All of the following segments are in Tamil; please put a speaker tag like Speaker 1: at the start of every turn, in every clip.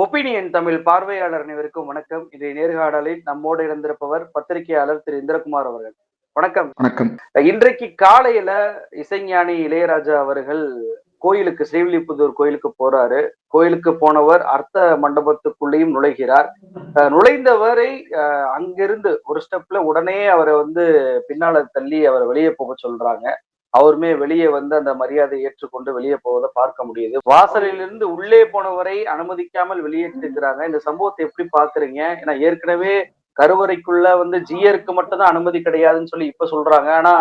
Speaker 1: ஒப்பீனியன் தமிழ் பார்வையாளர் அனைவருக்கும் வணக்கம். இதை நேர்காணலில் நம்மோடு இருந்திருப்பவர் பத்திரிகையாளர் திரு இந்திரகுமார் அவர்கள். வணக்கம்.
Speaker 2: வணக்கம்.
Speaker 1: இன்றைக்கு காலையில இசைஞானி இளையராஜா அவர்கள் கோயிலுக்கு ஸ்ரீவில்லிபுத்தூர் கோயிலுக்கு போறாரு. கோயிலுக்கு போனவர் அர்த்த மண்டபத்துக்குள்ளேயும் நுழைகிறார். நுழைந்தவரை அங்கிருந்து ஒரு ஸ்டெப்ல உடனே அவரை வந்து பின்னால தள்ளி அவரை வெளியே போக சொல்றாங்க. அவருமே வெளியே வந்து அந்த மரியாதையை ஏற்றுக்கொண்டு வெளியே போவதை பார்க்க முடியுது. வாசலிலிருந்து உள்ளே போனவரை அனுமதிக்காமல் வெளியேற்றிருக்கிறாங்க இந்த சம்பவத்தை எப்படி பாக்குறீங்க ஏன்னா ஏற்கனவே கருவறைக்குள்ள வந்து ஜியருக்கு மட்டும்தான் அனுமதி கிடையாதுன்னு சொல்லி இப்ப சொல்றாங்க. ஆனா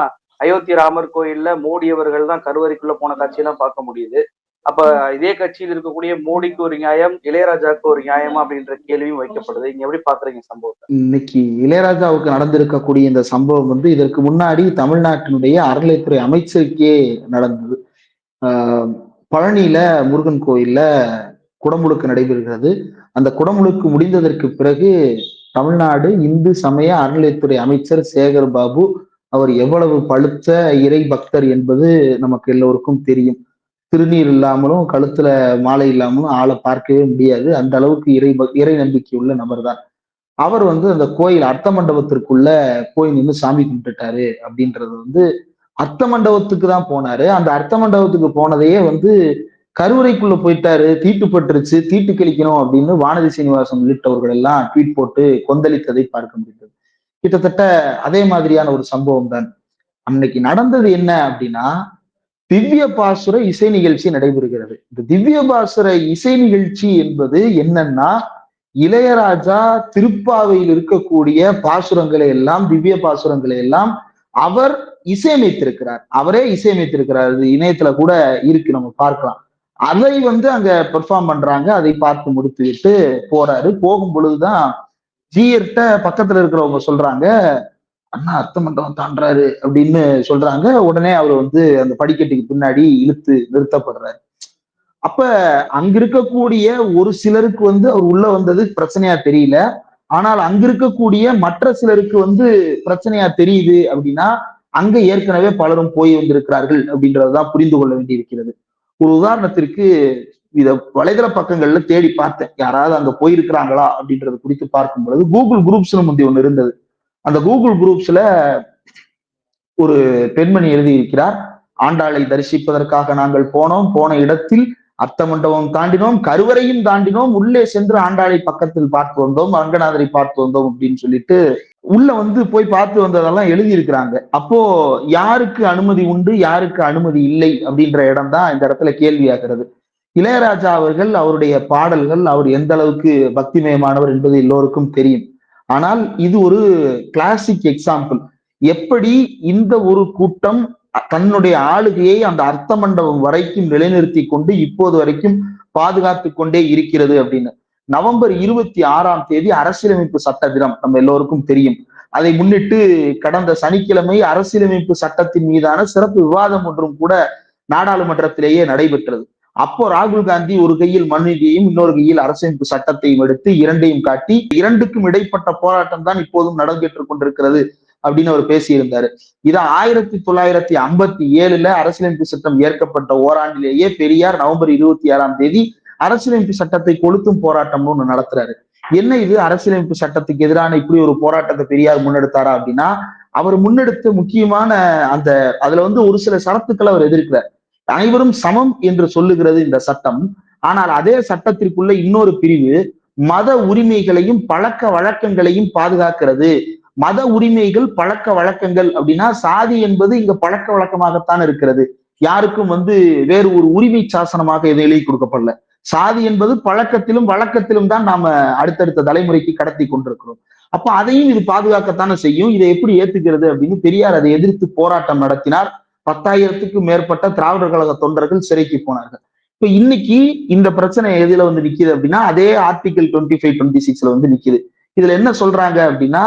Speaker 1: அயோத்தி ராமர் கோயில்ல மோடி அவர்கள் தான் கருவறைக்குள்ள போன காட்சியெல்லாம் பார்க்க முடியுது. அப்ப இதே கட்சியில் இருக்கக்கூடிய மோடிக்கு ஒரு நியாயம் இளையராஜாவுக்கு ஒரு நியாயமா அப்படின்ற கேள்வியும் வைக்கப்படுது. நீங்க எப்படி பாக்குறீங்க சம்பவத்தை?
Speaker 2: இன்னைக்கு இளையராஜாவுக்கு நடந்திருக்கக்கூடிய இந்த சம்பவம் வந்து இதற்கு முன்னாடி தமிழ்நாட்டினுடைய அறநிலைத்துறை அமைச்சருக்கே நடந்தது. ஆஹ் பழனியில முருகன் கோயில்ல குடமுழுக்கு நடைபெறுகிறது. அந்த குடமுழுக்கு முடிந்ததற்கு பிறகு தமிழ்நாடு இந்து சமய அறநிலையத்துறை அமைச்சர் சேகர் பாபு அவர் எவ்வளவு பழுத்த இறை பக்தர் என்பது நமக்கு எல்லோருக்கும் தெரியும். திருநீர் இல்லாமலும் கழுத்துல மாலை இல்லாமலும் ஆளை பார்க்கவே முடியாது. அந்த அளவுக்கு இறை இறை நம்பிக்கை உள்ள நபர் தான் அவர் வந்து அந்த கோயில் அர்த்த மண்டபத்திற்குள்ள போய் நின்று சாமி கும்பிட்டுட்டாரு அப்படின்றது வந்து அர்த்த மண்டபத்துக்கு தான் போனாரு. அந்த அர்த்த மண்டபத்துக்கு போனதையே வந்து கருவறைக்குள்ள போயிட்டாரு. தீட்டுப்பட்டுருச்சு. தீட்டு கழிக்கணும் அப்படின்னு வானதி சீனிவாசன் உள்ளிட்டவர்கள் எல்லாம் ட்வீட் போட்டு கொந்தளித்ததை பார்க்க முடிந்தது. கிட்டத்தட்ட அதே மாதிரியான ஒரு சம்பவம் தான் அன்னைக்கு நடந்தது என்ன அப்படின்னா திவ்ய பாசுர இசை நிகழ்ச்சி நடைபெறுகிறது. இந்த திவ்ய பாசுர இசை நிகழ்ச்சி என்பது என்னன்னா இளையராஜா திருப்பாவையில் இருக்கக்கூடிய பாசுரங்களை எல்லாம் திவ்ய பாசுரங்களை எல்லாம் அவர் இசையமைத்திருக்கிறார். அவரே இசையமைத்திருக்கிறார். இது இணையத்துல கூட இருக்கு நம்ம பார்க்கலாம். அதை வந்து அங்க பெர்ஃபார்ம் பண்றாங்க. அதை பார்த்து முடித்து விட்டு போறாரு. போகும் பொழுதுதான் ஜியர்ட்ட பக்கத்துல இருக்கிறவங்க சொல்றாங்க அண்ணா அர்த்த மண்டபம் தாண்டாரு அப்படின்னு சொல்றாங்க. உடனே அவர் வந்து அந்த படிக்கட்டுக்கு பின்னாடி இழுத்து நிறுத்தப்படுறாரு. அப்ப அங்க இருக்கக்கூடிய ஒரு சிலருக்கு வந்து அவர் உள்ள வந்தது பிரச்சனையா தெரியல. ஆனால் அங்க இருக்கக்கூடிய மற்ற சிலருக்கு வந்து பிரச்சனையா தெரியுது அப்படின்னா அங்க ஏற்கனவே பலரும் போய் வந்திருக்கிறார்கள் அப்படின்றதுதான் புரிந்து கொள்ள வேண்டியிருக்கிறது. ஒரு உதாரணத்திற்கு இத வலைதள பக்கங்கள்ல தேடி பார்த்தேன். யாராவது அங்க போயிருக்கிறாங்களா அப்படின்றது குறித்து பார்க்கும் பொழுது கூகுள் குரூப்ஸ்னு முந்தி ஒன்னு இருந்தது. அந்த கூகுள் குரூப்ஸ்ல ஒரு பெண்மணி எழுதியிருக்கிறார் ஆண்டாளை தரிசிப்பதற்காக நாங்கள் போனோம். போன இடத்தில் அர்த்த மண்டபம் தாண்டினோம். கருவறையும் தாண்டினோம். உள்ளே சென்று ஆண்டாளை பக்கத்தில் பார்த்து வந்தோம். ரங்கநாதரை பார்த்து வந்தோம் அப்படின்னு சொல்லிட்டு உள்ள வந்து போய் பார்த்து வந்ததெல்லாம் எழுதியிருக்கிறாங்க. அப்போ யாருக்கு அனுமதி உண்டு? யாருக்கு அனுமதி இல்லை? அப்படின்ற இடம் தான் இந்த இடத்துல கேள்வியாகிறது. இளையராஜா அவர்கள் அவருடைய பாடல்கள் அவர் எந்த அளவுக்கு பக்திமயமானவர் என்பது எல்லோருக்கும் தெரியும். ஆனால் இது ஒரு கிளாசிக் எக்ஸாம்பிள் எப்படி இந்த ஒரு கூட்டம் தன்னுடைய ஆளுகையை அந்த அர்த்த மண்டபம் வரைக்கும் நிலைநிறுத்தி கொண்டு இப்போது வரைக்கும் பாதுகாத்து கொண்டே இருக்கிறது அப்படின்னு. நவம்பர் இருபத்தி ஆறாம் தேதி அரசியலமைப்பு சட்ட தினம் நம்ம எல்லோருக்கும் தெரியும். அதை முன்னிட்டு கடந்த சனிக்கிழமை அரசியலமைப்பு சட்டத்தின் மீதான சிறப்பு விவாதம் ஒன்றும் கூட நாடாளுமன்றத்திலேயே நடைபெற்றது. அப்போ ராகுல் காந்தி ஒரு கையில் மனுநீதியையும் இன்னொரு கையில் அரசமைப்பு சட்டத்தையும் எடுத்து இரண்டையும் காட்டி இரண்டுக்கும் இடைப்பட்ட போராட்டம் தான் இப்போதும் நடந்துட்டு கொண்டிருக்கிறது அப்படின்னு அவர் பேசியிருந்தாரு. இது ஆயிரத்தி தொள்ளாயிரத்தி ஐம்பத்தி ஏழுல அரசியலமைப்பு சட்டம் ஏற்கப்பட்ட ஓராண்டிலேயே பெரியார் நவம்பர் இருபத்தி ஆறாம் தேதி அரசியலமைப்பு சட்டத்தை கொளுத்தும் போராட்டம்னு ஒண்ணு நடத்துறாரு. என்ன இது? அரசியலமைப்பு சட்டத்துக்கு எதிரான இப்படி ஒரு போராட்டத்தை பெரியார் முன்னெடுத்தாரா அப்படின்னா அவர் முன்னெடுத்த முக்கியமான அந்த அதுல வந்து ஒரு சில சரத்துக்களை அவர் எதிர்க்கிறார். அனைவரும் சமம் என்று சொல்லுகிறது இந்த சட்டம். ஆனால் அதே சட்டத்திற்குள்ள இன்னொரு பிரிவு மத உரிமைகளையும் பழக்க வழக்கங்களையும் பாதுகாக்கிறது. மத உரிமைகள் பழக்க வழக்கங்கள் அப்படின்னா சாதி என்பது இங்க பழக்க வழக்கமாகத்தான் இருக்கிறது. யாருக்கும் வந்து வேறு ஒரு உரிமை சாசனமாக எதுவும் எழுதி கொடுக்கப்படல. சாதி என்பது பழக்கத்திலும் வழக்கத்திலும் தான் நாம அடுத்தடுத்த தலைமுறைக்கு கடத்தி கொண்டிருக்கிறோம். அப்ப அதையும் இது பாதுகாக்கத்தானே செய்யும்? இதை எப்படி ஏத்துக்கிறது அப்படின்னு பெரியார் அதை எதிர்த்து போராட்டம் நடத்தினார். பத்தாயிரத்துக்கும் மேற்பட்ட திராவிடர் கழக தொண்டர்கள் சிறைக்கு போனார்கள். இப்ப இன்னைக்கு இந்த பிரச்சனை எதுல வந்து நிக்குது அப்படின்னா அதே ஆர்டிகல் டுவெண்ட்டி ஃபைவ் டுவெண்ட்டி சிக்ஸ்ல வந்து நிக்குது. இதுல என்ன சொல்றாங்க அப்படின்னா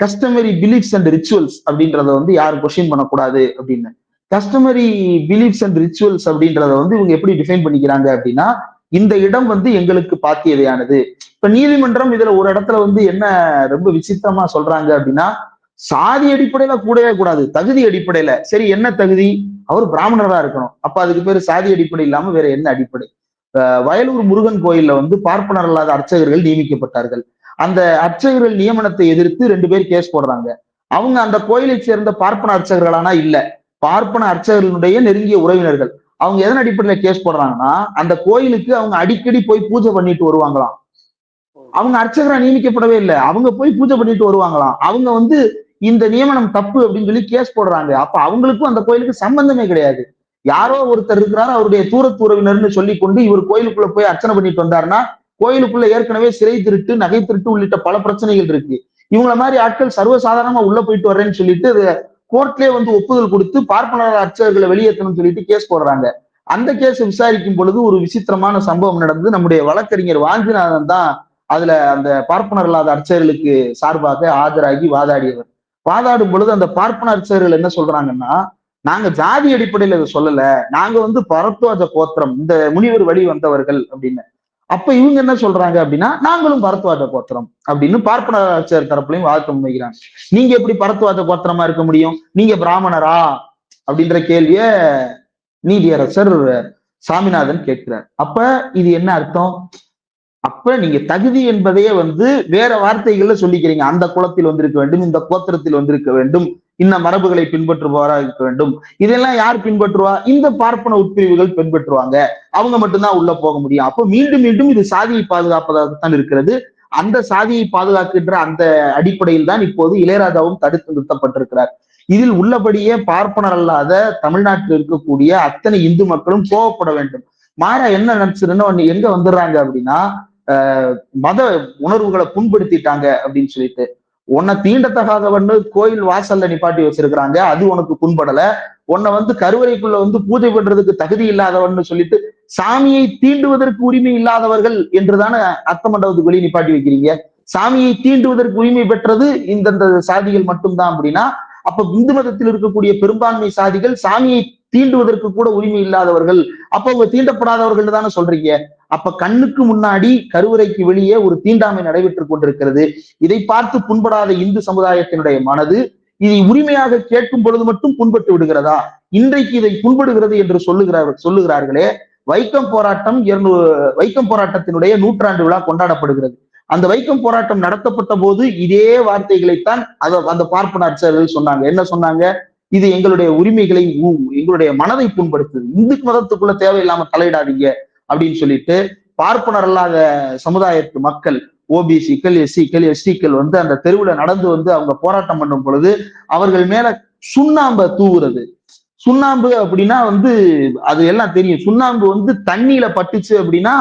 Speaker 2: கஸ்டமரி பிலீஃப்ஸ் அண்ட் ரிச்சுவல்ஸ் அப்படின்றத வந்து யாரும் கொஸ்டின் பண்ணக்கூடாது அப்படின்னு. கஸ்டமரி பிலீஃப்ஸ் அண்ட் ரிச்சுவல்ஸ் அப்படின்றத வந்து இவங்க எப்படி டிஃபைன் பண்ணிக்கிறாங்க அப்படின்னா இந்த இடம் வந்து எங்களுக்கு பாத்தியதையானது. இப்ப நீதிமன்றம் இதுல ஒரு இடத்துல வந்து என்ன ரொம்ப விசித்திரமா சொல்றாங்க அப்படின்னா சாதி அடிப்படையில கூடவே கூடாது. தகுதி அடிப்படையில. சரி என்ன தகுதி? அவர் பிராமணரா இருக்கணும். அப்ப அதுக்கு பேரு சாதி அடிப்படை இல்லாம வேற என்ன அடிப்படை? அஹ் வயலூர் முருகன் கோயில்ல வந்து பார்ப்பனர் அல்லாத அர்ச்சகர்கள் நியமிக்கப்பட்டார்கள். அந்த அர்ச்சகர்கள் நியமனத்தை எதிர்த்து ரெண்டு பேர் கேஸ் போடுறாங்க. அவங்க அந்த கோயிலை சேர்ந்த பார்ப்பன அர்ச்சகர்களானா? இல்ல. பார்ப்பன அர்ச்சகர்களுடைய நெருங்கிய உறவினர்கள். அவங்க எதன் அடிப்படையில கேஸ் போடுறாங்கன்னா அந்த கோயிலுக்கு அவங்க அடிக்கடி போய் பூஜை பண்ணிட்டு வருவாங்களாம். அவங்க அர்ச்சகரா நியமிக்கப்படவே இல்லை. அவங்க போய் பூஜை பண்ணிட்டு வருவாங்களாம். அவங்க வந்து இந்த நியமனம் தப்பு அப்படின்னு சொல்லி கேஸ் போடுறாங்க. அப்ப அவங்களுக்கும் அந்த கோயிலுக்கு சம்பந்தமே கிடையாது. யாரோ ஒருத்தர் இருக்கிறாரு அவருடைய தூரத்து உறவினர்னு சொல்லி கொண்டு இவர் கோயிலுக்குள்ள போய் அர்ச்சனை பண்ணிட்டு வந்தாருன்னா கோயிலுக்குள்ள ஏற்கனவே சிறை திருட்டு நகை திருட்டு உள்ளிட்ட பல பிரச்சனைகள் இருக்கு. இவங்கள மாதிரி ஆட்கள் சர்வசாதாரணமா உள்ள போயிட்டு வர்றேன்னு சொல்லிட்டு கோர்ட்லயே வந்து ஒப்புதல் கொடுத்து பார்ப்பனர் அர்ச்சகர்களை வெளியேற்றணும்னு சொல்லிட்டு கேஸ் போடுறாங்க. அந்த கேஸ் விசாரிக்கும் பொழுது ஒரு விசித்திரமான சம்பவம் நடந்து நம்முடைய வழக்கறிஞர் வாஞ்சிநாதன் தான் அதுல அந்த பார்ப்பனர் இல்லாத அர்ச்சகர்களுக்கு சார்பாக ஆஜராகி வாதாடியவர். வாதாடும் பொழுது அந்த பார்ப்பன அர்ச்சகர்கள் என்ன சொல்றாங்கன்னா நாங்க ஜாதி அடிப்படையில இதை சொல்லல நாங்க வந்து பரத்வாஜ கோத்திரம் இந்த முனிவர் வழி வந்தவர்கள் அப்படின்னு. அப்ப இவங்க என்ன சொல்றாங்க அப்படின்னா நாங்களும் பரத்வாஜ கோத்திரம் அப்படின்னு பார்ப்பன அர்ச்சகர் தரப்புலையும் வாதத்தை முன்வைக்கிறாங்க. நீங்க எப்படி பரத்வாஜ கோத்திரமா இருக்க முடியும்? நீங்க பிராமணரா? அப்படின்ற கேள்விய நீதியரசர் சாமிநாதன் கேட்கிறார். அப்ப இது என்ன அர்த்தம்? அப்ப நீங்க தகுதி என்பதையே வந்து வேற வார்த்தைகள்ல சொல்லிக்கிறீங்க. அந்த குலத்தில் வந்திருக்க வேண்டும் இந்த கோத்திரத்தில் வந்திருக்க வேண்டும் இந்த மரபுகளை பின்பற்றுபவராக இருக்க வேண்டும். இதெல்லாம் யார் பின்பற்றுவா? இந்த பார்ப்பன உட்பிரிவுகள் பின்பற்றுவாங்க. அவங்க மட்டும்தான் உள்ள போக முடியும். அப்போ மீண்டும் மீண்டும் இது சாதியை பாதுகாப்பதாகத்தான் இருக்கிறது. அந்த சாதியை பாதுகாக்கின்ற அந்த அடிப்படையில் தான் இப்போது இளையராஜாவும் தடுத்து நிறுத்தப்பட்டிருக்கிறார். இதில் உள்ளபடியே பார்ப்பனர் அல்லாத தமிழ்நாட்டில் இருக்கக்கூடிய அத்தனை இந்து மக்களும் கோவப்பட வேண்டும். மாறா என்ன நினைச்சிருன்னு எங்க வந்துடுறாங்க அப்படின்னா மத உணர்வுகளை புண்படுத்திட்டாங்க அப்படின்னு சொல்லிட்டு. உன்னை தீண்டத்தகாதவன்னு கோயில் வாசல்ல நிப்பாட்டி வச்சிருக்கிறாங்க அது உனக்கு புண்படல. உன்னை வந்து கருவறைக்குள்ள வந்து பூஜை பண்றதுக்கு தகுதி இல்லாதவன்னு சொல்லிட்டு சாமியை தீண்டுவதற்கு உரிமை இல்லாதவர்கள் என்றுதானே அர்த்த மண்டபத்துக்கு வெளியே நிப்பாட்டி வைக்கிறீங்க? சாமியை தீண்டுவதற்கு உரிமை பெற்றது இந்தந்த சாதிகள் மட்டும்தான் அப்படின்னா அப்ப இந்து மதத்தில் இருக்கக்கூடிய பெரும்பான்மை சாதிகள் சாமியை தீண்டுவதற்கு கூட உரிமை இல்லாதவர்கள். அப்ப அவங்க தீண்டப்படாதவர்கள் தானே சொல்றீங்க. அப்ப கண்ணுக்கு முன்னாடி கருவறைக்கு வெளியே ஒரு தீண்டாமை நடைபெற்றுக் கொண்டிருக்கிறது. இதை பார்த்து புண்படாத இந்து சமுதாயத்தினுடைய மனது இதை உரிமையாக கேட்கும் பொழுது மட்டும் புண்பட்டு விடுகிறதா? இன்றைக்கு இதை புண்படுகிறது என்று சொல்லுகிறார் சொல்லுகிறார்களே. வைக்கம் போராட்டம் இருநூறு வைக்கம் போராட்டத்தினுடைய நூற்றாண்டு விழா கொண்டாடப்படுகிறது. அந்த வைக்கம் போராட்டம் நடத்தப்பட்ட போது இதே வார்த்தைகளைத்தான் அத அந்த பார்ப்பன அர்ச்சகர்கள் சொன்னாங்க. என்ன சொன்னாங்க? இது எங்களுடைய உரிமைகளை எங்களுடைய மனதை புண்படுத்துது. இந்து மதத்துக்குள்ள தேவையில்லாம தலையிடாதீங்க அப்படின்னு சொல்லிட்டு பார்ப்பனர் அல்லாத சமுதாயத்து மக்கள் ஓபிசிக்கள் எஸ்சிக்கள் எஸ்டிக்கள் வந்து அந்த தெருவுல நடந்து வந்து அவங்க போராட்டம் பண்ணும் பொழுது அவர்கள் மேல சுண்ணாம்ப தூவுறது. சுண்ணாம்பு அப்படின்னா வந்து அது எல்லாம் தெரியும். சுண்ணாம்பு வந்து தண்ணியில பட்டுச்சு அப்படின்னா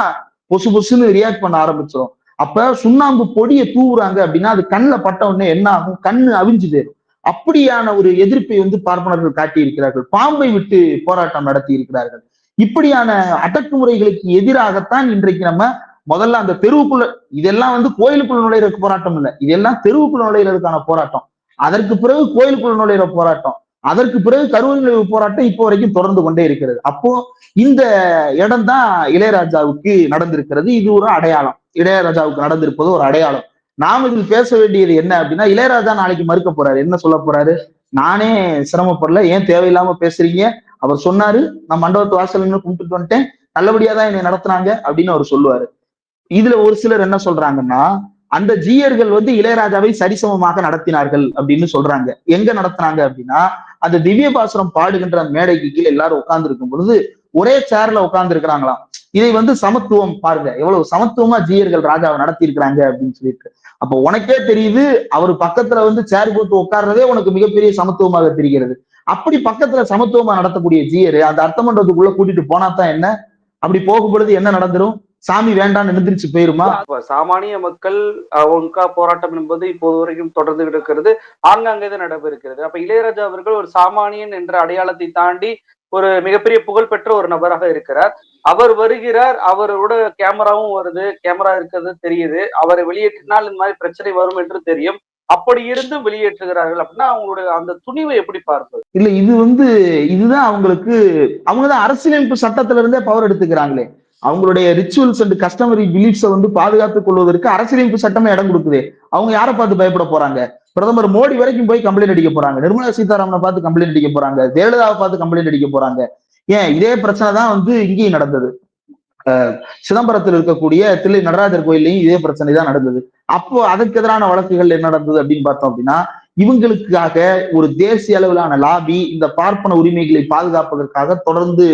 Speaker 2: பொசு பொசுன்னு ரியாக்ட் பண்ண ஆரம்பிச்சிடும் அப்ப சுண்ணாம்பு பொடியை தூவுறாங்க அப்படின்னா அது கண்ணில் பட்ட உடனே என்ன ஆகும்? கண்ணு அவிஞ்சு போயிடும் அப்படியான ஒரு எதிர்ப்பை வந்து பார்ப்பனர்கள் காட்டி இருக்கிறார்கள் பாம்பை விட்டு போராட்டம் நடத்தி இருக்கிறார்கள். இப்படியான அடக்குமுறைகளுக்கு எதிராகத்தான் இன்றைக்கு நம்ம முதல்ல அந்த தெருவுக்குள்ள இதெல்லாம் வந்து கோயிலுக்குள்ள நுழையிற போராட்டம் இல்லை. இதெல்லாம் தெருவுக்குள்ள நுழையிறதுக்கான போராட்டம். அதற்கு பிறகு கோயிலுக்குள்ள நுழையிற போராட்டம். அதற்கு பிறகு கருவறை போராட்டம் இப்போ வரைக்கும் தொடர்ந்து கொண்டே இருக்கிறது. அப்போ இந்த இடம் தான் இளையராஜாவுக்கு நடந்திருக்கிறது. இது ஒரு அடையாளம். இளையராஜாவுக்கு நடந்திருப்பது ஒரு அடையாளம். நாம் இதில் பேச வேண்டியது என்ன அப்படின்னா இளையராஜா நாளைக்கு மறுக்க போறாரு. என்ன சொல்ல போறாரு? நானே சிரமப்படல. ஏன் தேவையில்லாம பேசுறீங்க? அவர் சொன்னாரு நான் மண்டபத்து வாசல் கும்பிட்டுட்டு வந்துட்டேன். நல்லபடியா தான் என்னை நடத்துனாங்க. அப்படின்னு அவர் சொல்லுவாரு. இதுல ஒரு சிலர் என்ன சொல்றாங்கன்னா அந்த ஜீயர்கள் வந்து இளையராஜாவை சரிசமமாக நடத்தினார்கள் அப்படின்னு சொல்றாங்க. எங்க நடத்தினாங்க அப்படின்னா அந்த திவ்ய பாசுரம் பாடுகின்ற மேடைக்கு கீழே எல்லாரும் உட்கார்ந்து இருக்கும் பொழுது ஒரே சேர்ல உட்கார்ந்து இருக்கிறாங்களாம் இதை வந்து சமத்துவம் பாருங்க. எவ்வளவு சமத்துவமா ஜீயர்கள் ராஜாவை நடத்தி இருக்கிறாங்க அப்படின்னு சொல்லிட்டு. அப்ப உனக்கே தெரியுது அவர் பக்கத்துல வந்து சேர் போட்டு உட்கார்றதே உனக்கு மிகப்பெரிய சமத்துவமாக தெரிகிறது. அப்படி பக்கத்துல சமத்துவமா நடத்தக்கூடிய ஜீயர் அந்த அர்த்தமன்றத்துக்குள்ள கூட்டிட்டு போனா தான் என்ன? அப்படி போகும் பொழுது என்ன நடந்துரும்? சாமி வேண்டாம்னு நின்றுச்சு போயிருமா?
Speaker 1: சாமானிய மக்கள் ஒன்கா போராட்டம் என்பது இப்போது வரைக்கும் தொடர்ந்து இருக்கிறது ஆங்காங்கே தான் நடைபெறுகிறது. அப்ப இளையராஜா அவர்கள் ஒரு சாமானியன் என்ற அடையாளத்தை தாண்டி ஒரு மிகப்பெரிய புகழ்பெற்ற ஒரு நபராக இருக்கிறார். அவர் வருகிறார் அவரோட கேமராவும் வருது கேமரா இருக்கிறது தெரியுது. அவரை வெளியேற்றினால் இந்த மாதிரி பிரச்சனை வரும் என்று தெரியும். அப்படி இருந்தும் வெளியேற்றுகிறார்கள் அப்படின்னா அவங்களுடைய அந்த துணிவை எப்படி பார்ப்பது?
Speaker 2: இல்ல இது வந்து இதுதான் அவங்களுக்கு அவங்கதான் அரசியலமைப்பு சட்டத்துல இருந்தே பவர் எடுத்துக்கிறாங்களே. அவங்களுடைய ரிச்சுவல்ஸ் அண்ட் கஸ்டமரி பிலீஃப்ஸை வந்து பாதுகாத்துக் கொள்வதற்கு அரசியலமைப்பு சட்டமே இடம் கொடுக்குது. அவங்க யாரை பார்த்து பயப்பட போறாங்க? பிரதமர் மோடி வரைக்கும் போய் கம்ப்ளைண்ட் அடிக்க போறாங்க. நிர்மலா சீதாராமனை பார்த்து கம்ப்ளைண்ட் அடிக்க போறாங்க. ஜெயலலிதாவை பார்த்து கம்ப்ளைண்ட் அடிக்க போறாங்க. ஏன்? இதே பிரச்சனை தான் வந்து இங்கேயும் நடந்தது. சிதம்பரத்தில் இருக்கக்கூடிய தில்லை நடராஜர் கோயிலையும் இதே பிரச்சனை தான் நடந்தது. அப்போ அதுக்கு எதிரான வழக்குகள் என்ன நடந்தது அப்படின்னு பார்த்தோம் அப்படின்னா இவங்களுக்காக ஒரு தேசிய அளவிலான லாபி இந்த பார்ப்பன உரிமைகளை பாதுகாப்பதற்காக தொடர்ந்து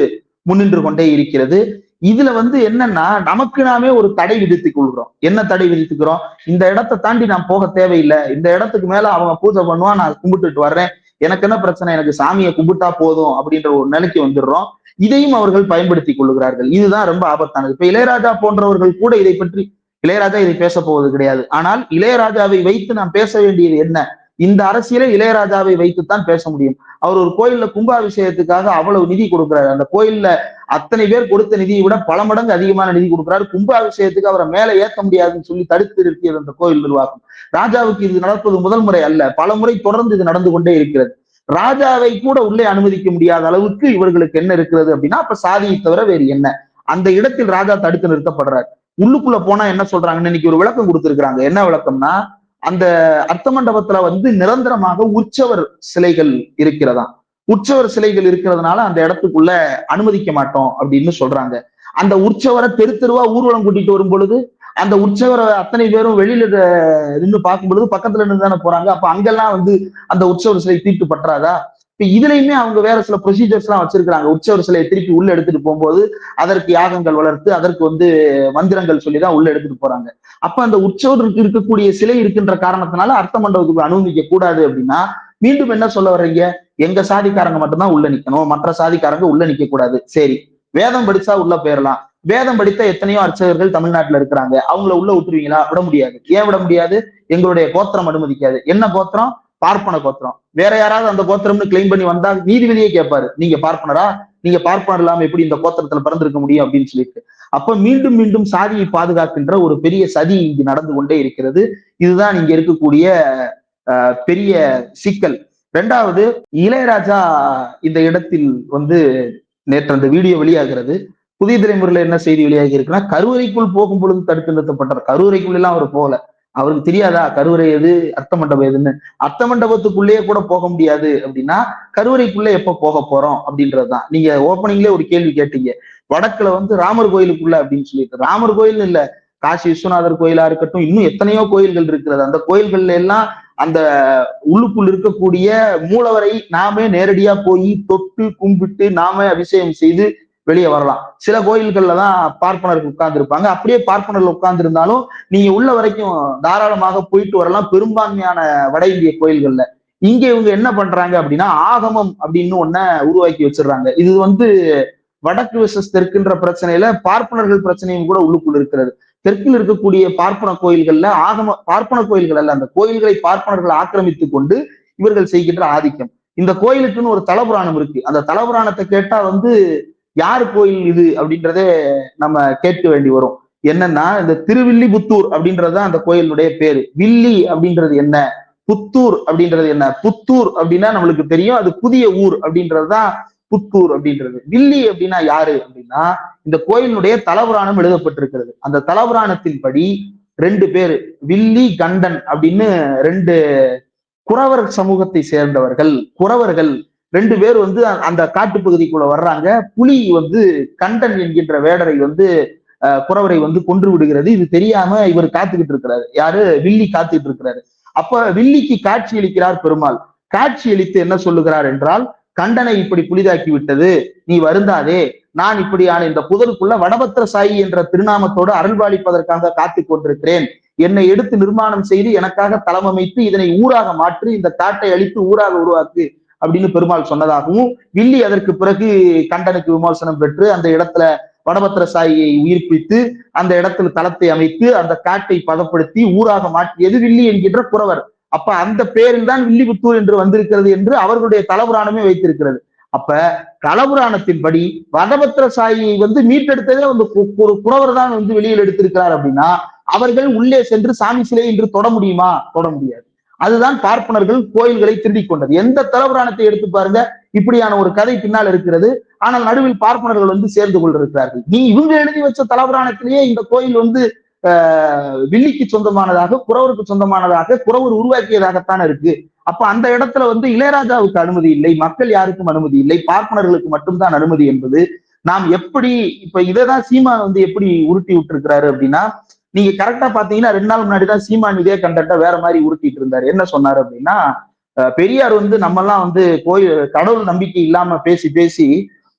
Speaker 2: முன்னின்று கொண்டே இருக்கிறது. இதுல வந்து என்னன்னா நமக்கு நாமே ஒரு தடை விதித்துக் கொள்கிறோம். என்ன தடை விதித்துக்கிறோம்? இந்த இடத்தை தாண்டி நான் போக தேவையில்லை. இந்த இடத்துக்கு மேல அவங்க பூஜை பண்ணுவான் நான் கும்பிட்டுட்டு வர்றேன். எனக்கு என்ன பிரச்சனை? எனக்கு சாமியை கும்பிட்டா போதும் அப்படின்ற ஒரு நிலைக்கு வந்துடுறோம். இதையும் அவர்கள் பயன்படுத்திக் கொள்ளுகிறார்கள் இதுதான் ரொம்ப ஆபத்தானது. இப்ப இளையராஜா போன்றவர்கள் கூட இதை பற்றி இளையராஜா இதை பேச போவது கிடையாது. ஆனால் இளையராஜாவை வைத்து நாம் பேச வேண்டியது என்ன? இந்த அரசியலை இளையராஜாவை வைத்துத்தான் பேச முடியும். அவர் ஒரு கோயில்ல கும்பாபிஷேகத்துக்காக அவ்வளவு நிதி கொடுக்கிறாரு. அந்த கோயில்ல அத்தனை பேர் கொடுத்த நிதியை விட பல மடங்கு அதிகமான நிதி கொடுக்கிறாரு. கும்பாபிஷேகத்துக்கு அவரை மேல ஏற்க முடியாதுன்னு சொல்லி தடுத்து நிறுத்தியது அந்த கோயில் நிர்வாகம். ராஜாவுக்கு இது நடப்பது முதல் முறை அல்ல. பல முறை தொடர்ந்து இது நடந்து கொண்டே இருக்கிறது. ராஜாவை கூட உள்ளே அனுமதிக்க முடியாத அளவுக்கு இவர்களுக்கு என்ன இருக்கிறது அப்படின்னா அப்ப சாதியை தவிர வேறு என்ன? அந்த இடத்தில் ராஜா தடுத்து நிறுத்தப்படுறாரு. உள்ளுக்குள்ள போனா என்ன சொல்றாங்கன்னு இன்னைக்கு ஒரு விளக்கம் கொடுத்திருக்கிறாங்க. என்ன விளக்கம்னா அந்த அர்த்த மண்டபத்துல வந்து நிரந்தரமாக உற்சவர் சிலைகள் இருக்கிறதா? உற்சவர் சிலைகள் இருக்கிறதுனால அந்த இடத்துக்குள்ள அனுமதிக்க மாட்டோம் அப்படின்னு சொல்றாங்க. அந்த உற்சவரை தெரு தெருவா ஊர்வலம் கூட்டிட்டு வரும் பொழுது அந்த உற்சவரை அத்தனை பேரும் வெளியில நின்று பார்க்கும் பொழுது பக்கத்துல இருந்து தானே போறாங்க. அப்ப அங்கெல்லாம் வந்து அந்த உற்சவர் சிலை தீட்டு பற்றாதா இப்ப இதுலயுமே அவங்க வேற சில ப்ரொசீஜர்ஸ் எல்லாம் வச்சிருக்கிறாங்க. உற்சவர் சிலையை திருப்பி உள்ள எடுத்துட்டு போகும்போது அதற்கு யாகங்கள் வளர்த்து அதற்கு வந்து மந்திரங்கள் சொல்லிதான் உள்ள எடுத்துட்டு போறாங்க. அப்ப அந்த உற்சவருக்கு இருக்கக்கூடிய சிலை இருக்கின்ற காரணத்தினால அர்த்த மண்டபத்துக்கு அனுமதிக்க கூடாது அப்படின்னா மீண்டும் என்ன சொல்ல வர்றீங்க? எங்க சாதிக்காரங்க மட்டும்தான் உள்ள நிக்கணும். மற்ற சாதிக்காரங்க உள்ள நிக்க கூடாது. சரி. வேதம் படிச்சா உள்ள போயிடலாம் வேதம் படித்த எத்தனையோ அர்ச்சகர்கள் தமிழ்நாட்டுல இருக்கிறாங்க. அவங்கள உள்ள விட்டுருவீங்களா? விட முடியாது. ஏன் விட முடியாது? எங்களுடைய கோத்திரம் அனுமதிக்காது. என்ன கோத்திரம்? பார்ப்பன கோத்திரம். வேற யாராவது அந்த கோத்திரம்னு கிளைம் பண்ணி வந்தா நீதிபதியே கேட்பாரு நீங்க பார்ப்பனரா? நீங்க பார்ப்பனர் இல்லாம எப்படி இந்த கோத்திரத்துல பிறந்திருக்க முடியும் அப்படின்னு சொல்லிட்டு. அப்ப மீண்டும் மீண்டும் சாதியை பாதுகாக்கின்ற ஒரு பெரிய சதி இங்கு நடந்து கொண்டே இருக்கிறது. இதுதான் இங்க இருக்கக்கூடிய பெரிய சிக்கல். ரெண்டாவது இளையராஜா இந்த இடத்தில் வந்து நேற்று அந்த வீடியோ வெளியாகிறது. புதிய தலைமுறையில என்ன செய்தி வெளியாகி இருக்குன்னா கருவறைக்குள் போகும் பொழுது தடுத்து நிறுத்தப்பட்டார். கருவறைக்குள் எல்லாம் அவர் போகல. அவருக்கு தெரியாதா? கருவறை எது? அர்த்த மண்டபம் எதுன்னு? அர்த்த மண்டபத்துக்குள்ளேயே கூட போக முடியாது அப்படின்னா கருவறைக்குள்ளே எப்ப போக போறோம் அப்படின்றதுதான். நீங்க ஓப்பனிங்லேயே ஒரு கேள்வி கேட்டீங்க. வடக்குல வந்து ராமர் கோயிலுக்குள்ள அப்படின்னு சொல்லிட்டு. ராமர் கோயில் இல்ல. காசி விஸ்வநாதர் கோயிலா இருக்கட்டும் இன்னும் எத்தனையோ கோயில்கள் இருக்கிறது. அந்த கோயில்கள்ல எல்லாம் அந்த உள்ளுக்குள் இருக்கக்கூடிய மூலவரை நாமே நேரடியா போய் தொட்டு கும்பிட்டு நாமே அபிஷேகம் செய்து வெளியே வரலாம். சில கோயில்கள்ல தான் பார்ப்பனர்கள் உட்கார்ந்து இருப்பாங்க அப்படியே பார்ப்பனர்கள் உட்கார்ந்து இருந்தாலும் நீங்க உள்ள வரைக்கும் தாராளமாக போயிட்டு வரலாம். பெரும்பான்மையான வட இந்திய கோயில்கள்ல. இங்க இவங்க என்ன பண்றாங்க அப்படின்னா ஆகமம் அப்படின்னு ஒன்ன உருவாக்கி வச்சிடுறாங்க. இது வந்து வடக்கு விசஸ் தெற்குன்ற பிரச்சனையில பார்ப்பனர்கள் பிரச்சனையும் கூட உள்ளுக்குள் இருக்கிறது. தெற்கில் இருக்கக்கூடிய பார்ப்பன கோயில்கள்ல ஆகம பார்ப்பன கோயில்கள் அல்ல அந்த கோயில்களை பார்ப்பனர்கள் ஆக்கிரமித்து கொண்டு இவர்கள் செய்கின்ற ஆதிக்கம். இந்த கோயிலுக்குன்னு ஒரு தலபுராணம் இருக்கு. அந்த தலபுராணத்தை கேட்டா வந்து யார் கோயில் இது அப்படின்றதே நம்ம கேட்க வேண்டி வரும். என்னன்னா இந்த திருவில்லிபுத்தூர் அப்படின்றது அந்த கோயிலுடைய பேரு. வில்லி அப்படின்றது என்ன? புத்தூர் அப்படின்றது என்ன? புத்தூர் அப்படின்னா நம்மளுக்கு தெரியும். அது புதிய ஊர் அப்படின்றதுதான் புத்தூர் அப்படின்றது. வில்லி அப்படின்னா யாரு அப்படின்னா இந்த கோயிலுடைய தலபுராணம் எழுதப்பட்டிருக்கிறது. அந்த தலபுராணத்தின்படி ரெண்டு பேர் வில்லி கண்டன் அப்படின்னு ரெண்டு குறவர் சமூகத்தை சேர்ந்தவர்கள். குறவர்கள் ரெண்டு பேர் வந்து அந்த காட்டுப்பகுதிக்குள்ள வர்றாங்க. புலி வந்து கண்டன் என்கின்ற வேடரை வந்து குறவரை வந்து கொன்று விடுகிறது. இது தெரியாம இவர் காத்துக்கிட்டு இருக்கிறாரு. யாரு? வில்லி காத்துக்கிட்டு இருக்கிறாரு. அப்ப வில்லிக்கு காட்சி அளிக்கிறார் பெருமாள். காட்சி அளித்து என்ன சொல்லுகிறார் என்றால் கண்டனை இப்படி புலிதாக்கி விட்டது. நீ வருந்தாதே. நான் இப்படியான இந்த புதலுக்குள்ள வடபத்திர சாயி என்ற திருநாமத்தோடு அருள்பாலிப்பதற்காக காத்து கொண்டிருக்கிறேன். என்னை எடுத்து நிர்மாணம் செய்து எனக்காக தளமமைத்து இதனை ஊராக மாற்றி இந்த காட்டை அழித்து ஊராக உருவாக்கு. அப்படின்னு பெருமாள் சொன்னதாகவும் வில்லி அதற்கு பிறகு கண்டனுக்கு விமர்சனம் பெற்று அந்த இடத்துல வடபத்திர சாயியை உயிர்ப்பித்து அந்த இடத்துல தளத்தை அமைத்து அந்த காட்டை பதப்படுத்தி ஊராக மாற்றியது வில்லி என்கின்ற புறவர் அப்ப அந்த பேரில் தான் வில்லிபுத்தூர் என்று வந்திருக்கிறது என்று அவர்களுடைய தலபுராணமே வைத்திருக்கிறது. அப்ப தலபுராணத்தின்படி வடபத்திர சாயியை வந்து மீட்டெடுத்ததே வந்து ஒரு புறவர் தான் வந்து வெளியில் எடுத்திருக்கிறார் அப்படின்னா அவர்கள் உள்ளே சென்று சாமி சிலை என்று தொட முடியுமா? தொட முடியாது. அதுதான் பார்ப்பனர்கள் கோயில்களை திருடிக் கொண்டது. எந்த தலபுராணத்தை எடுத்து பாருங்க இப்படியான ஒரு கதை பின்னால் இருக்கிறது. ஆனால் நடுவில் பார்ப்பனர்கள் வந்து சேர்ந்து கொண்டிருக்கிறார்கள். நீ இவங்க எழுதி வச்ச தலபுராணத்திலேயே இந்த கோயில் வந்து வில்லிக்கு சொந்தமானதாக குறவருக்கு சொந்தமானதாக குறவர் உருவாக்கியதாகத்தான் இருக்கு. அப்ப அந்த இடத்துல வந்து இளையராஜாவுக்கு அனுமதி இல்லை மக்கள் யாருக்கும் அனுமதி இல்லை பார்ப்பனர்களுக்கு மட்டும்தான் அனுமதி என்பது. நாம் எப்படி இப்ப இதைதான் சீமான் வந்து எப்படி உருட்டி விட்டுருக்கிறாரு அப்படின்னா நீங்க கரெக்டா பாத்தீங்கன்னா ரெண்டு நாள் முன்னாடி தான் சீமான் இதே கண்டென்ட்டை வேற மாதிரி உருட்டிட்டு இருந்தாரு. என்ன சொன்னாரு அப்படின்னா பெரியார் வந்து நம்ம எல்லாம் வந்து கோயில் கடவுள் நம்பிக்கை இல்லாம பேசி பேசி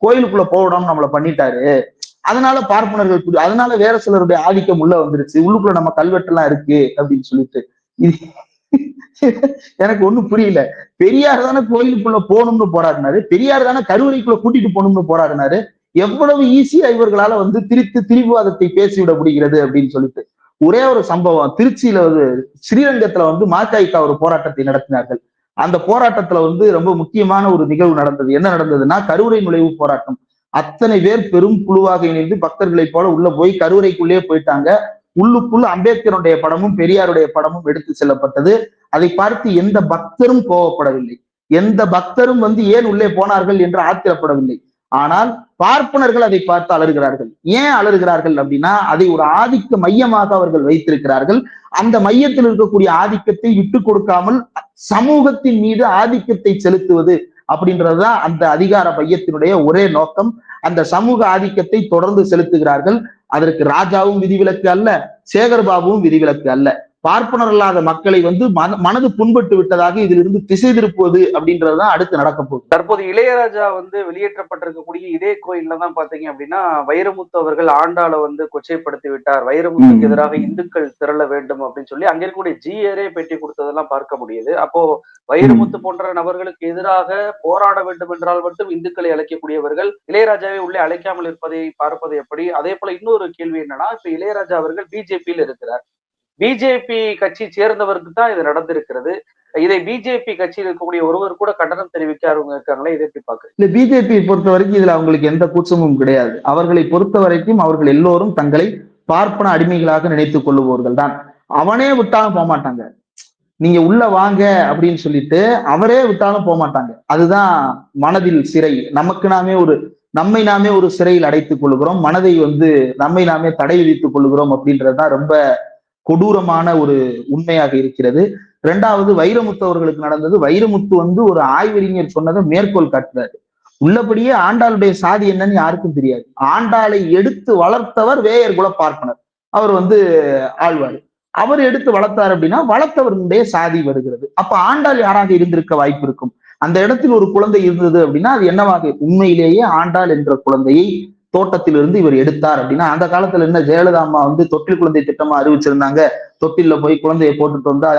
Speaker 2: கோயிலுக்குள்ள போகணும்னு நம்மள பண்ணிட்டாரு. அதனால பார்ப்பனர்கள் அதனால வேற சிலருடைய ஆதிக்கம் உள்ள வந்துருச்சு. உள்ளுக்குள்ள நம்ம கல்வெட்டு எல்லாம் இருக்கு அப்படின்னு சொல்லிட்டு. எனக்கு ஒண்ணும் புரியல. பெரியார் தானே கோயிலுக்குள்ள போகணும்னு போராடினாரு. பெரியார் தானே கருவறைக்குள்ள கூட்டிட்டு போகணும்னு போராடினாரு. எவ்வளவு ஈஸியா இவர்களால வந்து திரித்து திரிவாதத்தை பேசிவிட முடிகிறது அப்படின்னு சொல்லிட்டு ஒரே ஒரு சம்பவம். திருச்சியில வந்து ஸ்ரீரங்கத்துல வந்து மாக்காய்க்கா ஒரு போராட்டத்தை நடத்தினார்கள். அந்த போராட்டத்துல வந்து ரொம்ப முக்கியமான ஒரு நிகழ்வு நடந்தது. என்ன நடந்ததுன்னா கருவறை நுழைவு போராட்டம். அத்தனை பேர் பெரும் குழுவாக இணைந்து பக்தர்களைப் போல உள்ள போய் கருவறைக்குள்ளே போயிட்டாங்க. உள்ளுக்குள்ள அம்பேத்கருடைய படமும் பெரியாருடைய படமும் எடுத்து செல்லப்பட்டது. அதை பார்த்து எந்த பக்தரும் கோவப்படவில்லை. எந்த பக்தரும் வந்து ஏன் உள்ளே போனார்கள் என்று ஆத்திரப்படவில்லை. ஆனால் பார்ப்பனர்கள் அதை பார்த்து அலறுகிறார்கள். ஏன் அலறுகிறார்கள் அப்படின்னா அதை ஒரு ஆதிக்க மையமாக அவர்கள் வைத்திருக்கிறார்கள். அந்த மையத்தில் இருக்கக்கூடிய ஆதிக்கத்தை விட்டு கொடுக்காமல் சமூகத்தின் மீது ஆதிக்கத்தை செலுத்துவது அப்படின்றதுதான் அந்த அதிகார மையத்தினுடைய ஒரே நோக்கம். அந்த சமூக ஆதிக்கத்தை தொடர்ந்து செலுத்துகிறார்கள். அதற்கு ராஜாவும் விதிவிலக்கு அல்ல சேகர்பாபுவும் விதிவிலக்கு அல்ல. பார்ப்பனர் அல்லாத மக்களை வந்து மன- மனது புண்பட்டு விட்டதாக இதிலிருந்து திசை திருப்புவது அப்படின்றதுதான் அடுத்து நடக்க போகுது.
Speaker 1: தற்போது இளையராஜா வந்து வெளியேற்றப்பட்டிருக்கக்கூடிய இதே கோயில்ல தான் பாத்தீங்க அப்படின்னா வைரமுத்து அவர்கள் ஆண்டாள வந்து கொச்சைப்படுத்தி விட்டார். வைரமுத்துக்கு. எதிராக இந்துக்கள் திரள வேண்டும் அப்படின்னு சொல்லி அங்க இருக்கக்கூடிய ஜிஆரே பேட்டி கொடுத்ததெல்லாம் பார்க்க முடியுது. அப்போ வைரமுத்து போன்ற நபர்களுக்கு எதிராக போராட வேண்டும் என்றால் மட்டும் இந்துக்களை அழைக்கக்கூடியவர்கள் இளையராஜாவை உள்ளே அழைக்காமல் இருப்பதை பார்ப்பது எப்படி? அதே போல இன்னொரு கேள்வி என்னன்னா இப்ப இளையராஜா அவர்கள் பிஜேபியில் இருக்கிறார். பிஜேபி கட்சி சேர்ந்தவருக்கு தான் இது நடந்திருக்கிறது. இதை பிஜேபி கட்சியில் இருக்கக்கூடிய ஒருவர் கூட கண்டனம் தெரிவிக்காதவங்க இருக்காங்களே? இதை எப்படி பாக்குறீங்க
Speaker 2: இந்த பிஜேபி பொறுத்த வரைக்கும் இதுல அவங்களுக்கு எந்த கூச்சமும் கிடையாது. அவர்களை பொறுத்த வரைக்கும் அவர்கள் எல்லோரும் தங்களை பார்ப்பன அடிமைகளாக நினைத்துக் கொள்ளுபவர்கள் தான். அவனே விட்டாலும் போக மாட்டாங்க நீங்க உள்ள வாங்க அப்படின்னு சொல்லிட்டு அவரே விட்டாலும் போக மாட்டாங்க அதுதான் மனதில் சிறை. நமக்கு நாமே ஒரு நம்மை நாமே ஒரு சிறையில் அடைத்துக் கொள்கிறோம். மனதை வந்து நம்மை நாமே தடை விதித்துக் கொள்கிறோம் அப்படின்றதுதான் ரொம்ப கொடூரமான ஒரு உண்மையாக இருக்கிறது. ரெண்டாவது வைரமுத்து அவர்களுக்கு நடந்தது. வைரமுத்து வந்து ஒரு ஆய்வறிஞர் சொன்னதை மேற்கோள் காட்டுறாரு. உள்ளபடியே ஆண்டாளுடைய சாதி என்னன்னு யாருக்கும் தெரியாது. ஆண்டாளை எடுத்து வளர்த்தவர் வேயர் குல பார்ப்பனர் அவர் வந்து ஆழ்வார். அவர் எடுத்து வளர்த்தார் அப்படின்னா வளர்த்தவருடைய சாதி வருகிறது. அப்ப ஆண்டாள் யாராக இருந்திருக்க வாய்ப்பு இருக்கும்? அந்த இடத்தில் ஒரு குழந்தை இருந்தது அப்படின்னா அது என்னவாக உண்மையிலேயே ஆண்டாள் என்ற குழந்தையை தோட்டத்திலிருந்து இவர் எடுத்தார் அப்படின்னா அந்த காலத்துல என்ன ஜெயலலிதா அம்மா வந்து தொட்டில் குழந்தை திட்டமா அறிவிச்சிருந்தாங்க. தொட்டில்ல போய் குழந்தையை போட்டுட்டு வந்தா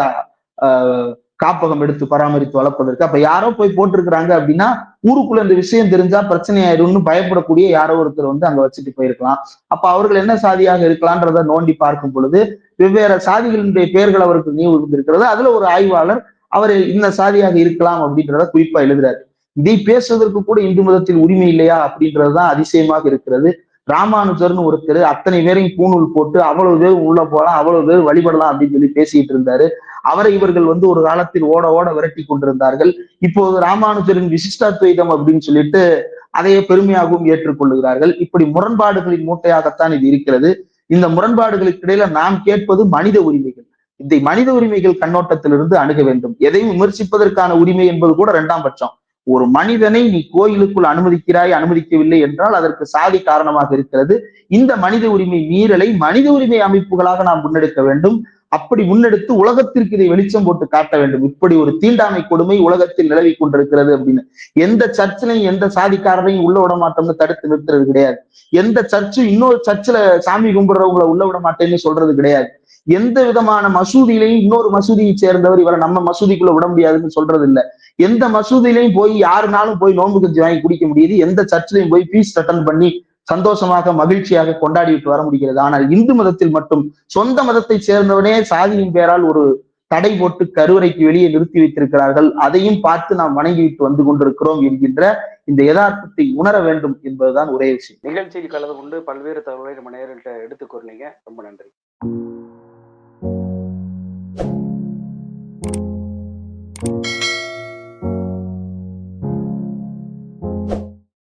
Speaker 2: ஆஹ், காப்பகம் எடுத்து பராமரித்து வளர்ப்பதற்கு. அப்ப யாரோ போய் போட்டிருக்கிறாங்க அப்படின்னா ஊருக்குள்ள இந்த விஷயம் தெரிஞ்சா பிரச்சனை ஆயிடும்னு பயப்படக்கூடிய யாரோ ஒருத்தர் வந்து அங்க வச்சுட்டு போயிருக்கலாம். அப்ப அவர்கள் என்ன சாதியாக இருக்கலாம்ன்றத நோண்டி பார்க்கும் பொழுது வெவ்வேறு சாதிகளினுடைய பெயர்கள் அவருக்கு நினைவு இருந்திருக்கிறது அதுல ஒரு ஆய்வாளர் அவர் இந்த சாதியாக இருக்கலாம் அப்படின்றத குறிப்பா எழுதுறாரு. இதை பேசுவதற்கு கூட இந்து மதத்தில் உரிமை இல்லையா அப்படின்றதுதான் அதிசயமாக இருக்கிறது. ராமானுஜர்னு ஒருத்தர் அத்தனை பேரையும் பூணூல் போட்டு அவ்வளவு பேர் உள்ள போலாம் அவ்வளவு பேர் வழிபடலாம் அப்படின்னு சொல்லி பேசிட்டு இருந்தாரு. அவரை இவர்கள் வந்து ஒரு காலத்தில் ஓட ஓட விரட்டி கொண்டிருந்தார்கள். இப்போது ராமானுஜரின் விசிஷ்டாத்வைதம் அப்படின்னு சொல்லிட்டு அதையே பெருமையாகவும் ஏற்றுக்கொள்ளுகிறார்கள் இப்படி முரண்பாடுகளின் மூட்டையாகத்தான் இது இருக்கிறது. இந்த முரண்பாடுகளுக்கு இடையில நாம் கேட்பது மனித உரிமைகள். இதை மனித உரிமைகள் கண்ணோட்டத்திலிருந்து அணுக வேண்டும். எதையும் விமர்சிப்பதற்கான உரிமை என்பது கூட இரண்டாம் பட்சம். ஒரு மனிதனை நீ கோயிலுக்குள் அனுமதிக்கிறாய் அனுமதிக்கவில்லை என்றால் அதற்கு சாதி காரணமாக இருக்கிறது. இந்த மனித உரிமை மீறலை மனித உரிமை அமைப்புகளாக நாம் முன்னெடுக்க வேண்டும். அப்படி முன்னெடுத்து உலகத்திற்கு இதை வெளிச்சம் போட்டு காட்ட வேண்டும். இப்படி ஒரு தீண்டாமை கொடுமை உலகத்தில் நிலவி கொண்டிருக்கிறது அப்படின்னு. எந்த சர்ச்சிலையும் எந்த சாதிக்காரரையும் உள்ள விட மாட்டோம்னு தடுத்து நிறுத்துறது கிடையாது. எந்த சர்ச்சும் இன்னொரு சர்ச்சில் சாமி கும்பிடுறவங்களை உள்ள விட மாட்டேன்னு சொல்றது கிடையாது. எந்த விதமான மசூதியிலையும் இன்னொரு மசூதியை சேர்ந்தவர் இவரை நம்ம மசூதிக்குள்ள விட முடியாதுன்னு சொல்றது இல்ல எந்த மசூதியிலையும் போய் யாருனாலும் போய் நோன்பு கஞ்சி வாங்கி குடிக்க முடியுது. எந்த சர்ச்சிலையும் போய் பீஸ் அட்டன் பண்ணி சந்தோஷமாக மகிழ்ச்சியாக கொண்டாடிவிட்டு வர முடிகிறது. ஆனால் இந்து மதத்தில் மட்டும் சொந்த மதத்தை சேர்ந்தவனே சாதியின் பெயரால் ஒரு தடை போட்டு கருவறைக்கு வெளியே நிறுத்தி வைத்திருக்கிறார்கள். அதையும் பார்த்து நாம் வணங்கிவிட்டு வந்து கொண்டிருக்கிறோம் என்கின்ற இந்த யதார்த்தத்தை உணர வேண்டும் என்பதுதான் ஒரே விஷயம்.
Speaker 1: நிகழ்ச்சியில் கலந்து கொண்டு பல்வேறு தகவல்களை நம்ம நேரில் எடுத்துக் கொள்ளீங்க ரொம்ப நன்றி. Thank you.